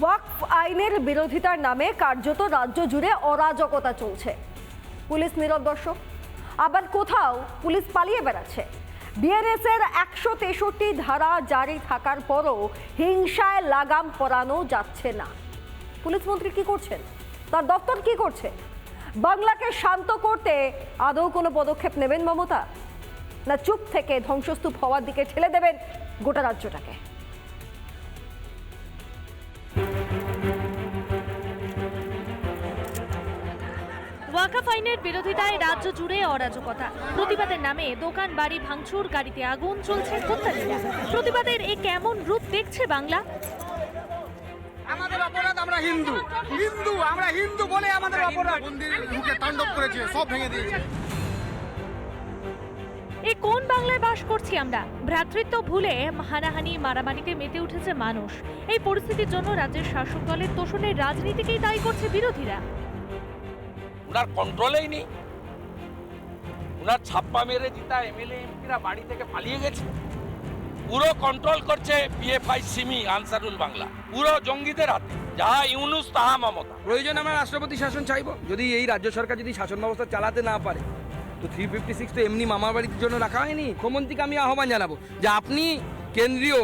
ওয়াকফ আইনের বিরোধিতার নামে কার্যত রাজ্য জুড়ে অরাজকতা চলছে। পুলিশ নীরব দর্শক, আবার কোথাও পুলিশ পালিয়ে বেড়াচ্ছে। বিএনএস এর একশো তেষট্টি ধারা জারি থাকার পরও হিংসায় লাগাম পরানো যাচ্ছে না। পুলিশ মন্ত্রী কি করছেন? তার দপ্তর কি করছে? বাংলাকে শান্ত করতে আদৌ কোনো পদক্ষেপ নেবেন মমতা? না চুপ থেকে ধ্বংসস্তূপ হওয়ার দিকে ঠেলে দেবেন গোটা রাজ্যটাকে? ওয়াকাফ আইনের বিরোধিতায় রাজ্য জুড়ে অরাজকতা। প্রতিবাদের নামে দোকান বাড়ি ভাঙচুর গাড়িতে আগুন চলছে হত্যালীলা প্রতিবাদের এ কেমন রূপ দেখছে বাংলা? আমাদের অপরাধ আমরা হিন্দু। হিন্দু আমরা হিন্দু বলে আমাদের অপরাধ। মন্দির মুখে তাণ্ডব করেছে সব ভেঙে দিয়েছে। এ কোন বাংলায় বাস করছি আমরা? ভ্রাতৃত্ব ভুলে হানাহানি মারামারিতে মেতে উঠেছে মানুষ। এই পরিস্থিতির জন্য রাজ্যের শাসক দলের তোষণের রাজনীতিকেই দায়ী করছে বিরোধীরা। ওনার কন্ট্রোলেই নেই। ওনার ছাপ্পা মেরে জিতা এমএলএ এমপিরা বাড়ি থেকে পালিয়ে গেছে। পুরো কন্ট্রোল করছে পিএফআই সিমি, আনসারুল বাংলা। পুরো জঙ্গিদের হাতে। যাহা ইউনুস, তাহা মমতা। প্রয়োজন আমরা রাষ্ট্রপতি শাসন চাইব। যদি এই রাজ্য সরকার যদি শাসন ব্যবস্থা চালাতে না পারে, তো থ্রি ফিফটি সিক্স তো এমনি মামার বাড়ির জন্য রাখা হয়নি। মুখ্যমন্ত্রীকে আমি আহ্বান জানাব যে আপনি কেন্দ্রীয়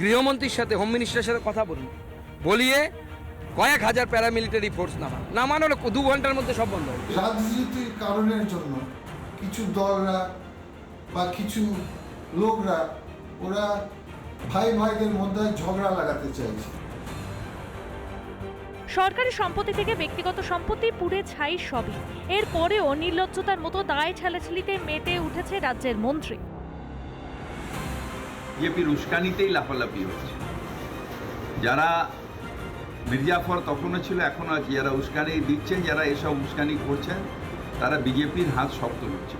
গৃহমন্ত্রীর সাথে হোম মিনিস্টারের সাথে কথা বলুন। বলিয়ে কয়েক হাজার প্যারামিলিটারি ফোর্স নামান নামানো হলো দু ঘণ্টার মধ্যে সব বন্ধ হবে রাজনীতির কারণের জন্য কিছু দলরা বা কিছু লোকরা ওরা ভাই ভাইদের মধ্যে ঝগড়া লাগাতে চাইছে। সরকারি সম্পত্তি থেকে ব্যক্তিগত সম্পত্তি পুড়ে ছাই সবই। এরপরেও নির্লজ্জতার মতো দায় ছেলেছিলিতে মেতে উঠেছে রাজ্যের মন্ত্রী। বিজেপির উস্কানিতেই লাফালাফি হচ্ছে। যারা মির্জাফর তখনও ছিল এখনও আছে। যারা উস্কানি দিচ্ছেন যারা এসব উস্কানি করছেন তারা বিজেপির হাত শক্ত হচ্ছে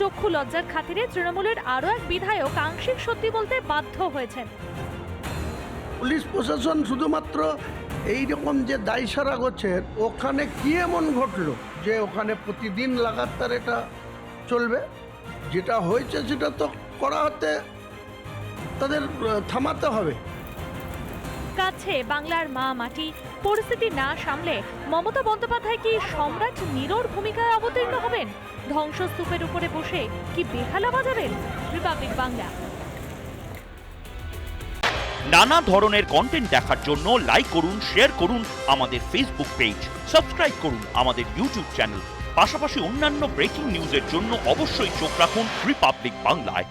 চক্ষু লজ্জার খাতিরে তৃণমূলের আরও এক বিধায়ক আংশিক সত্যি বলতে বাধ্য হয়েছেন। পুলিশ প্রশাসন শুধুমাত্র এই রকম যে দায়সারা করছে ওখানে কি এমন ঘটলো যে ওখানে প্রতিদিন লাগাতার এটা চলবে? যেটা হয়েছে সেটা তো করা হতে তাদের থামাতে হবে। কাছে বাংলার মা মাটি, পরিস্থিতি না সামলে মমতা বন্দ্যোপাধ্যায় কি সম্রাট নিরোর ভূমিকায় অবতীর্ণ হবেন? ধ্বংসস্তূপের উপরে বসে কি বেহালা বাজাবেন? রিপাবলিক বাংলা নানা ধরনের কন্টেন্ট দেখার জন্য লাইক করুন শেয়ার করুন আমাদের ফেসবুক পেজ সাবস্ক্রাইব করুন আমাদের ইউটিউব চ্যানেল পাশাপাশি অন্যান্য ব্রেকিং নিউজের জন্য অবশ্যই চোখ রাখুন রিপাবলিক বাংলায়